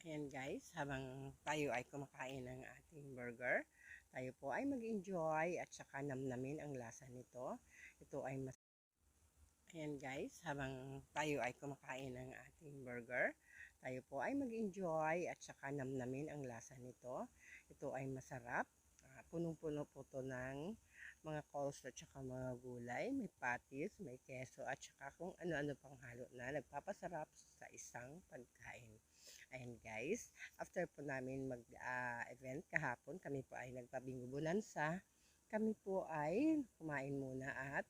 Ayan guys, habang tayo ay kumakain ng ating burger, tayo po ay mag-enjoy at saka namnamin ang lasa nito. Ito ay mas Ayan guys, habang tayo ay kumakain ng ating burger, tayo po ay mag-enjoy at saka namnamin ang lasa nito. Ito ay masarap. Ah, punong-puno po to ng mga coleslaw at saka mga gulay. May patis, may keso at saka kung ano-ano pang halo na nagpapasarap sa isang pagkain. Ayan guys, after po namin mag-event kahapon, kami po ay nagpabingo bonanza. Kami po ay kumain muna at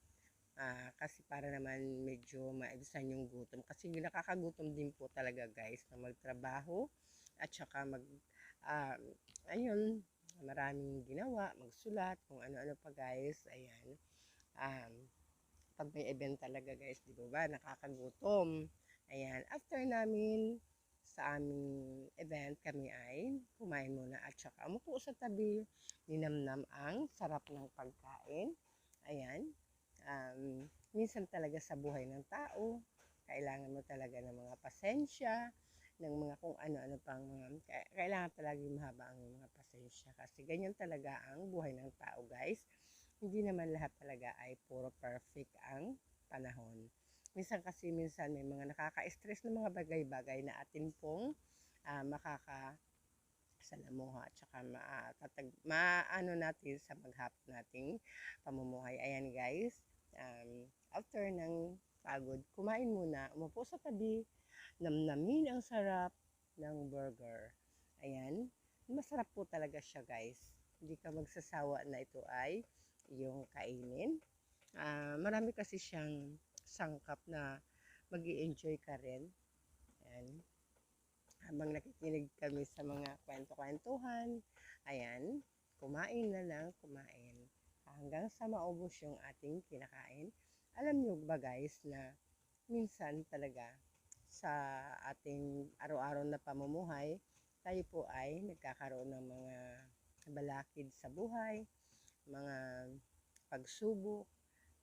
ah, kasi para naman medyo maibisan yung gutom. Kasi nakakagutom din po talaga guys na magtrabaho at saka mag, ah, ayun, maraming ginawa, magsulat, kung ano-ano pa guys. Ayan. Um, pag may event talaga guys, di ba ba, nakakagutom. Ayan, after namin sa aming event, kami ay kumain muna at saka umupo sa tabi, ninamnam ang sarap ng pagkain. Ayan, um, minsan talaga sa buhay ng tao, kailangan mo talaga ng mga pasensya, ng mga kung ano-ano pang mga, ka- kailangan talaga mahaba ang mga pasensya kasi ganyan talaga ang buhay ng tao guys. Hindi naman lahat talaga ay puro perfect ang panahon. Minsan kasi minsan may mga nakaka-stress na mga bagay-bagay na atin pong ah, makaka salamuha at saka matatag, maano natin sa maghap nating pamumuhay. Ayan guys, um, after ng pagod, kumain muna, umupo sa tabi, namnamin ang sarap ng burger. Ayan, masarap po talaga siya guys. Hindi ka magsasawa na ito ay yung kainin. Ah, marami kasi siyang sangkap na mag enjoy ka rin. Ayan. Habang nakikinig kami sa mga kwento-kwentuhan, ayan, kumain na lang, kumain. Hanggang sa maubos yung ating kinakain. Alam nyo ba guys na minsan talaga sa ating araw-araw na pamumuhay, tayo po ay nagkakaroon ng mga balakid sa buhay, mga pagsubok,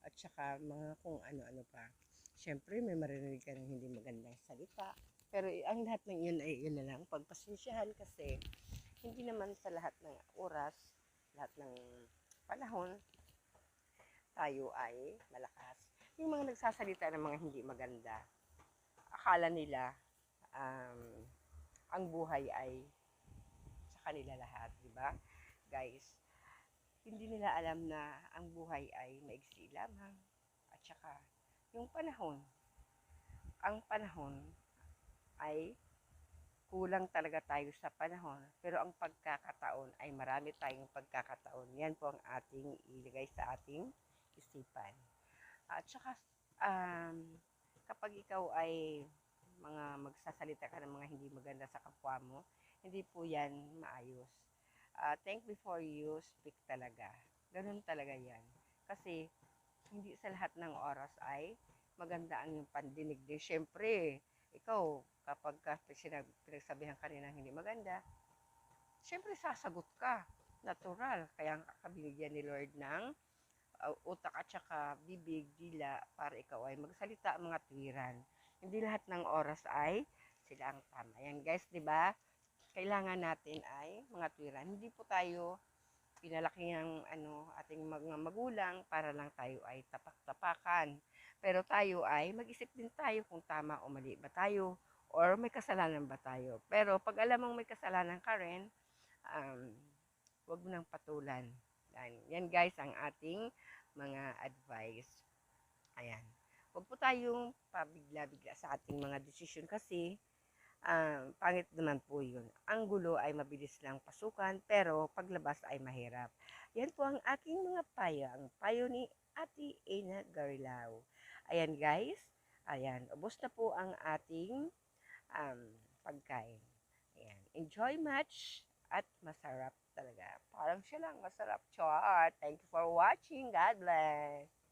at saka mga kung ano-ano pa. Siyempre, may marinig ka ng hindi magandang salita. Pero ang lahat ng yun ay yun na lang, pagpasensyahan kasi hindi naman sa lahat ng oras, lahat ng panahon, tayo ay malakas. Yung mga nagsasalita ng mga hindi maganda, akala nila um, ang buhay ay sa kanila lahat, di ba? Guys, hindi nila alam na ang buhay ay maigsi lamang. At saka, yung panahon, ang panahon ay kulang talaga tayo sa panahon. Pero ang pagkakataon ay marami tayong pagkakataon. Yan po ang ating ilagay sa ating isipan. At saka, um, kapag ikaw ay mga magsasalita ka ng mga hindi maganda sa kapwa mo, hindi po yan maayos. Ah, think before you speak talaga. Ganun talaga yan. Kasi, hindi sa lahat ng oras ay maganda ang iyong pandinig din. Siyempre, ikaw, kapag ka pinagsabihan ka rin ng hindi maganda, siyempre sasagot ka. Natural. Kaya ka binigyan ni Lord ng uh, utak at saka bibig, dila, para ikaw ay magsalita ang mga tuwiran. Hindi lahat ng oras ay sila ang tama. Yan guys, di ba? Kailangan natin ay mga tuwiran. Hindi po tayo pinalaki ng ano, ating mga magulang para lang tayo ay tapak-tapakan. Pero tayo ay mag-isip din tayo kung tama o mali ba tayo or may kasalanan ba tayo. Pero pag alam mong may kasalanan ka rin, um, wag mo nang patulan. Yan, yan guys ang ating mga advice. Ayan. Huwag po tayong pabigla-bigla sa ating mga desisyon kasi ah, pangit naman po yun. Ang gulo ay mabilis lang pasukan pero paglabas ay mahirap. Yan po ang aking mga payo. Ang payo ni Ate Ina Garilao. Ayan guys. Ayan. Ubos na po ang ating um, pagkain. Ayan. Enjoy much at masarap talaga. Parang siya lang masarap. Char. Thank you for watching. God bless.